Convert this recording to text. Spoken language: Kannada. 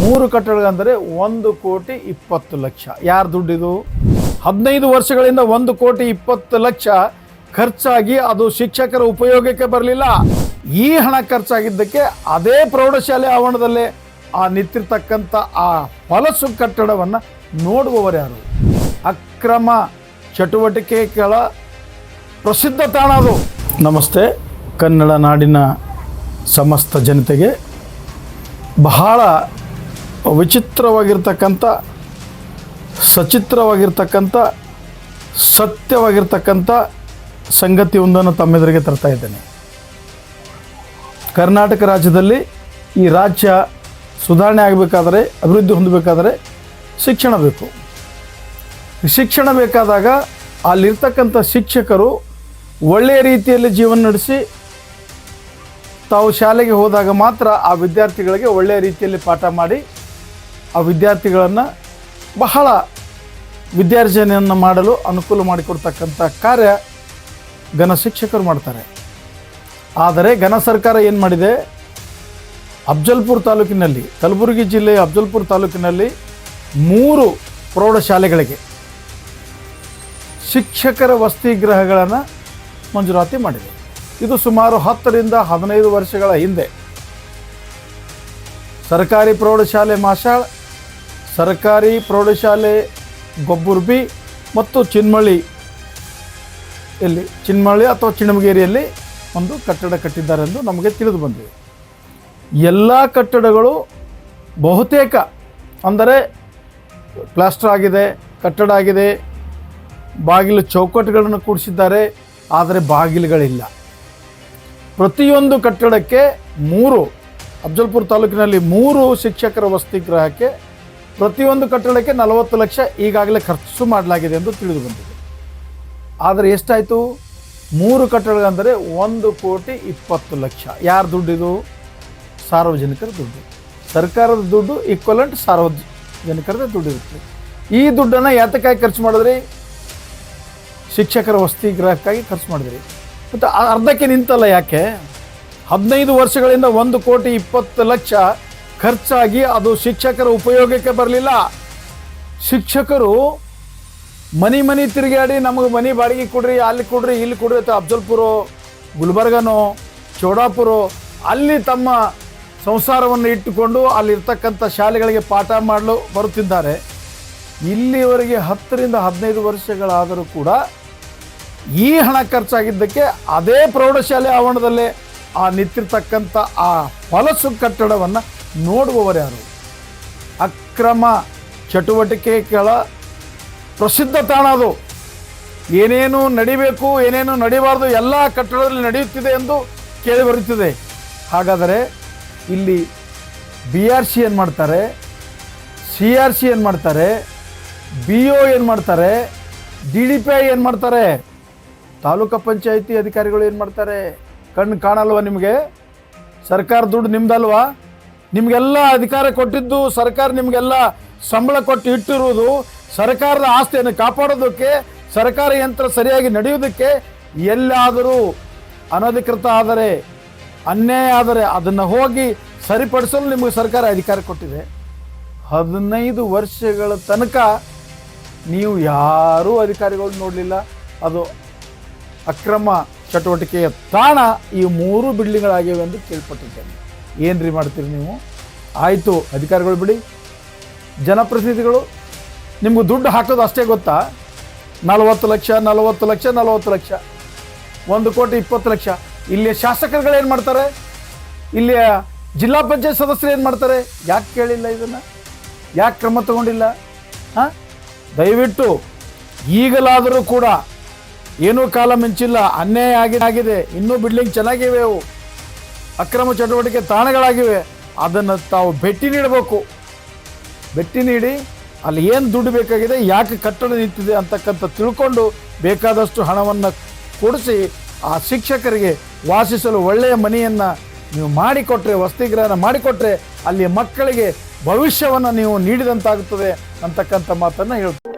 ಮೂರು ಕಟ್ಟಡಗಂದರೆ ಒಂದು ಕೋಟಿ ಇಪ್ಪತ್ತು ಲಕ್ಷ. ಯಾರು ದುಡ್ಡಿದು? ಹದಿನೈದು ವರ್ಷಗಳಿಂದ ಒಂದು ಕೋಟಿ ಇಪ್ಪತ್ತು ಲಕ್ಷ ಖರ್ಚಾಗಿ ಅದು ಶಿಕ್ಷಕರ ಉಪಯೋಗಕ್ಕೆ ಬರಲಿಲ್ಲ. ಈ ಹಣ ಖರ್ಚಾಗಿದ್ದಕ್ಕೆ ಅದೇ ಪ್ರೌಢಶಾಲೆ ಆವರಣದಲ್ಲೇ ಆ ನಿಂತಿರ್ತಕ್ಕಂಥ ಆ ಹೊಲಸು ಕಟ್ಟಡವನ್ನು ನೋಡುವವರು ಯಾರು? ಅಕ್ರಮ ಚಟುವಟಿಕೆಗಳ ಪ್ರಸಿದ್ಧ ತಾಣ ಅದು. ನಮಸ್ತೆ. ಕನ್ನಡ ನಾಡಿನ ಸಮಸ್ತ ಜನತೆಗೆ ಬಹಳ ವಿಚಿತ್ರವಾಗಿರ್ತಕ್ಕಂಥ, ಸಚಿತ್ರವಾಗಿರ್ತಕ್ಕಂಥ, ಸತ್ಯವಾಗಿರ್ತಕ್ಕಂಥ ಸಂಗತಿಯೊಂದನ್ನು ತಮ್ಮೆದುರಿಗೆ ತರ್ತಾ ಇದ್ದೇನೆ. ಕರ್ನಾಟಕ ರಾಜ್ಯದಲ್ಲಿ ಈ ರಾಜ್ಯ ಸುಧಾರಣೆ ಆಗಬೇಕಾದರೆ, ಅಭಿವೃದ್ಧಿ ಹೊಂದಬೇಕಾದರೆ ಶಿಕ್ಷಣ ಬೇಕು. ಶಿಕ್ಷಣ ಬೇಕಾದಾಗ ಅಲ್ಲಿರ್ತಕ್ಕಂಥ ಶಿಕ್ಷಕರು ಒಳ್ಳೆಯ ರೀತಿಯಲ್ಲಿ ಜೀವನ ನಡೆಸಿ, ತಾವು ಶಾಲೆಗೆ ಹೋದಾಗ ಮಾತ್ರ ಆ ವಿದ್ಯಾರ್ಥಿಗಳಿಗೆ ಒಳ್ಳೆಯ ರೀತಿಯಲ್ಲಿ ಪಾಠ ಮಾಡಿ ಆ ವಿದ್ಯಾರ್ಥಿಗಳನ್ನು ಬಹಳ ವಿದ್ಯಾರ್ಜನೆಯನ್ನು ಮಾಡಲು ಅನುಕೂಲ ಮಾಡಿಕೊಡ್ತಕ್ಕಂಥ ಕಾರ್ಯ ಘನ ಶಿಕ್ಷಕರು ಮಾಡ್ತಾರೆ. ಆದರೆ ಘನ ಸರ್ಕಾರ ಏನು ಮಾಡಿದೆ? ಅಫ್ಜಲ್ಪುರ್ ತಾಲೂಕಿನಲ್ಲಿ, ಕಲಬುರಗಿ ಜಿಲ್ಲೆಯ ಅಫ್ಜಲ್ಪುರ್ ತಾಲೂಕಿನಲ್ಲಿ ಮೂರು ಪ್ರೌಢಶಾಲೆಗಳಿಗೆ ಶಿಕ್ಷಕರ ವಸತಿಗೃಹಗಳನ್ನು ಮಂಜೂರಾತಿ ಮಾಡಿದೆ. ಇದು ಸುಮಾರು ಹತ್ತರಿಂದ ಹದಿನೈದು ವರ್ಷಗಳ ಹಿಂದೆ. ಸರ್ಕಾರಿ ಪ್ರೌಢಶಾಲೆ ಮಾಷಾಳ್ ಸರ್ಕಾರಿ ಪ್ರೌಢಶಾಲೆ, ಗೊಬ್ಬುರ್ಬಿ ಮತ್ತು ಚಿನ್ಮಳ್ಳಿ ಎಲ್ಲಿ? ಚಿನ್ಮಳ್ಳಿ ಅಥವಾ ಚಿಣಮಗೇರಿಯಲ್ಲಿ ಒಂದು ಕಟ್ಟಡ ಕಟ್ಟಿದ್ದಾರೆ ಎಂದು ನಮಗೆ ತಿಳಿದು ಬಂದಿದೆ. ಎಲ್ಲ ಕಟ್ಟಡಗಳು ಬಹುತೇಕ ಅಂದರೆ ಪ್ಲಾಸ್ಟರ್ ಆಗಿದೆ, ಕಟ್ಟಡ ಆಗಿದೆ, ಬಾಗಿಲು ಚೌಕಟ್ಟುಗಳನ್ನು ಕೂಡಿಸಿದ್ದಾರೆ, ಆದರೆ ಬಾಗಿಲುಗಳಿಲ್ಲ. ಪ್ರತಿಯೊಂದು ಕಟ್ಟಡಕ್ಕೆ ಮೂರು, ಅಫ್ಜಲ್ಪುರ್ ತಾಲೂಕಿನಲ್ಲಿ ಮೂರು ಶಿಕ್ಷಕರ ವಸತಿ ಗೃಹಕ್ಕೆ ಪ್ರತಿಯೊಂದು ಕಟ್ಟಡಕ್ಕೆ ನಲವತ್ತು ಲಕ್ಷ ಈಗಾಗಲೇ ಖರ್ಚು ಮಾಡಲಾಗಿದೆ ಎಂದು ತಿಳಿದು ಬಂದಿದೆ. ಆದರೆ ಎಷ್ಟಾಯಿತು? ಮೂರು ಕಟ್ಟಡಗಂದರೆ ಒಂದು ಕೋಟಿ ಇಪ್ಪತ್ತು ಲಕ್ಷ. ಯಾರ ದುಡ್ಡಿದು? ಸಾರ್ವಜನಿಕರ ದುಡ್ಡು. ಸರ್ಕಾರದ ದುಡ್ಡು ಈಕ್ವಲೆಂಟ್ ಸಾರ್ವಜನಿಕರದ ದುಡ್ಡಿರುತ್ತೆ ಈ ದುಡ್ಡನ್ನು ಯಾತಕ್ಕಾಗಿ ಖರ್ಚು ಮಾಡಿದ್ರಿ? ಶಿಕ್ಷಕರ ವಸತಿ ಗೃಹಕ್ಕಾಗಿ ಖರ್ಚು ಮಾಡಿದ್ರಿ. ಮತ್ತು ಅರ್ಧಕ್ಕೆ ನಿಂತಲ್ಲ ಯಾಕೆ? ಹದಿನೈದು ವರ್ಷಗಳಿಂದ ಒಂದು ಕೋಟಿ ಇಪ್ಪತ್ತು ಲಕ್ಷ ಖರ್ಚಾಗಿ ಅದು ಶಿಕ್ಷಕರ ಉಪಯೋಗಕ್ಕೆ ಬರಲಿಲ್ಲ. ಶಿಕ್ಷಕರು ಮನಿ ಮನಿ ತಿರುಗಾಡಿ ನಮಗೆ ಮನಿ ಬಾಡಿಗೆ ಕೊಡ್ರಿ, ಅಲ್ಲಿ ಕೊಡ್ರಿ, ಇಲ್ಲಿ ಕೊಡ್ರಿ ಅಥವಾ ಅಫ್ಜಲ್ಪುರ, ಗುಲ್ಬರ್ಗನೋ, ಚೌಡಾಪುರೋ, ಅಲ್ಲಿ ತಮ್ಮ ಸಂಸಾರವನ್ನು ಇಟ್ಟುಕೊಂಡು ಅಲ್ಲಿರ್ತಕ್ಕಂಥ ಶಾಲೆಗಳಿಗೆ ಪಾಠ ಮಾಡಲು ಬರುತ್ತಿದ್ದಾರೆ. ಇಲ್ಲಿವರೆಗೆ ಹತ್ತರಿಂದ ಹದಿನೈದು ವರ್ಷಗಳಾದರೂ ಕೂಡ ಈ ಹಣ ಖರ್ಚಾಗಿದ್ದಕ್ಕೆ ಅದೇ ಪ್ರೌಢಶಾಲೆ ಆವರಣದಲ್ಲೇ ಆ ನಿಂತಿರ್ತಕ್ಕಂಥ ಆ ಹೊಲಸು ಕಟ್ಟಡವನ್ನು ನೋಡುವವರು ಯಾರು? ಅಕ್ರಮ ಚಟುವಟಿಕೆಗಳ ಪ್ರಸಿದ್ಧ ತಾಣ ಅದು. ಏನೇನು ನಡಿಬೇಕು, ಏನೇನು ನಡಿಬಾರ್ದು, ಎಲ್ಲ ಕಟ್ಟಡದಲ್ಲಿ ನಡೆಯುತ್ತಿದೆ ಎಂದು ಕೇಳಿ ಬರುತ್ತಿದೆ. ಹಾಗಾದರೆ ಇಲ್ಲಿ ಬಿ ಆರ್ ಸಿ ಏನು ಮಾಡ್ತಾರೆ? ಸಿ ಆರ್ ಸಿ ಏನು ಮಾಡ್ತಾರೆ? ಬಿ ಒ ಏನು ಮಾಡ್ತಾರೆ? ಡಿ ಡಿ ಪಿ ಐ ಏನು ಮಾಡ್ತಾರೆ? ತಾಲೂಕು ಪಂಚಾಯಿತಿ ಅಧಿಕಾರಿಗಳು ಏನು ಮಾಡ್ತಾರೆ? ಕಣ್ಣು ಕಾಣಲ್ವಾ ನಿಮಗೆ? ಸರ್ಕಾರ ದುಡ್ಡು ನಿಮ್ದಲ್ವಾ? ನಿಮಗೆಲ್ಲ ಅಧಿಕಾರ ಕೊಟ್ಟಿದ್ದು ಸರ್ಕಾರ ನಿಮಗೆಲ್ಲ ಸಂಬಳ ಕೊಟ್ಟು ಇಟ್ಟಿರುವುದು ಸರ್ಕಾರದ ಆಸ್ತಿಯನ್ನು ಕಾಪಾಡೋದಕ್ಕೆ, ಸರ್ಕಾರ ಯಂತ್ರ ಸರಿಯಾಗಿ ನಡೆಯೋದಕ್ಕೆ ಎಲ್ಲಾದರೂ ಅನಧಿಕೃತ ಆದರೆ, ಅನ್ಯಾಯ ಆದರೆ ಅದನ್ನು ಹೋಗಿ ಸರಿಪಡಿಸಲು ನಿಮಗೆ ಸರ್ಕಾರ ಅಧಿಕಾರ ಕೊಟ್ಟಿದೆ. ಹದಿನೈದು ವರ್ಷಗಳ ತನಕ ನೀವು ಯಾರೂ ಅಧಿಕಾರಿಗಳು ನೋಡಲಿಲ್ಲ. ಅದು ಅಕ್ರಮ ಚಟುವಟಿಕೆಯ ತಾಣ ಈ ಮೂರು ಬಿಲ್ಡಿಂಗ್ಗಳಾಗಿವೆ ಎಂದು ಕೇಳ್ಪಟ್ಟಿದ್ದೇನೆ. ಏನ್ರಿ ಮಾಡ್ತೀರಿ ನೀವು? ಆಯಿತು, ಅಧಿಕಾರಿಗಳು ಬಿಡಿ. ಜನಪ್ರತಿನಿಧಿಗಳು, ನಿಮ್ಗೆ ದುಡ್ಡು ಹಾಕೋದು ಅಷ್ಟೇ ಗೊತ್ತಾ? ನಲವತ್ತು ಲಕ್ಷ ನಲವತ್ತು ಲಕ್ಷ ನಲವತ್ತು ಲಕ್ಷ. ಒಂದು ಕೋಟಿ ಇಪ್ಪತ್ತು ಲಕ್ಷ. ಇಲ್ಲಿಯ ಶಾಸಕರುಗಳು ಏನು ಮಾಡ್ತಾರೆ? ಇಲ್ಲಿಯ ಜಿಲ್ಲಾ ಪಂಚಾಯತ್ ಸದಸ್ಯರು ಏನು ಮಾಡ್ತಾರೆ? ಯಾಕೆ ಕೇಳಿಲ್ಲ ಇದನ್ನು? ಯಾಕೆ ಕ್ರಮ ತಗೊಂಡಿಲ್ಲ? ಹಾಂ? ದಯವಿಟ್ಟು ಈಗಲಾದರೂ ಕೂಡ ಏನೂ ಕಾಲ ಮಿಂಚಿಲ್ಲ. ಅನ್ಯಾಯ ಆಗಿದೆ ಆಗಿದೆ. ಇನ್ನೂ ಬಿಲ್ಡಿಂಗ್ ಚೆನ್ನಾಗಿವೆ ಅವು. ಅಕ್ರಮ ಚಟುವಟಿಕೆ ತಾಣಗಳಾಗಿವೆ. ಅದನ್ನು ತಾವು ಭೇಟಿ ನೀಡಬೇಕು. ಭೇಟಿ ನೀಡಿ, ಅಲ್ಲಿ ಏನು ದುಡ್ಡು ಬೇಕಾಗಿದೆ, ಯಾಕೆ ಕಟ್ಟಡ ನಿಂತಿದೆ ಅಂತಕ್ಕಂಥ ತಿಳ್ಕೊಂಡು ಬೇಕಾದಷ್ಟು ಹಣವನ್ನು ಕೊಡಿಸಿ ಆ ಶಿಕ್ಷಕರಿಗೆ ವಾಸಿಸಲು ಒಳ್ಳೆಯ ಮನೆಯನ್ನು ನೀವು ಮಾಡಿಕೊಟ್ರೆ, ವಸತಿಗೃಹನ ಮಾಡಿಕೊಟ್ರೆ, ಅಲ್ಲಿ ಮಕ್ಕಳಿಗೆ ಭವಿಷ್ಯವನ್ನು ನೀವು ನೀಡಿದಂತಾಗುತ್ತದೆ ಅಂತಕ್ಕಂಥ ಮಾತನ್ನು ಹೇಳ್ತೀನಿ.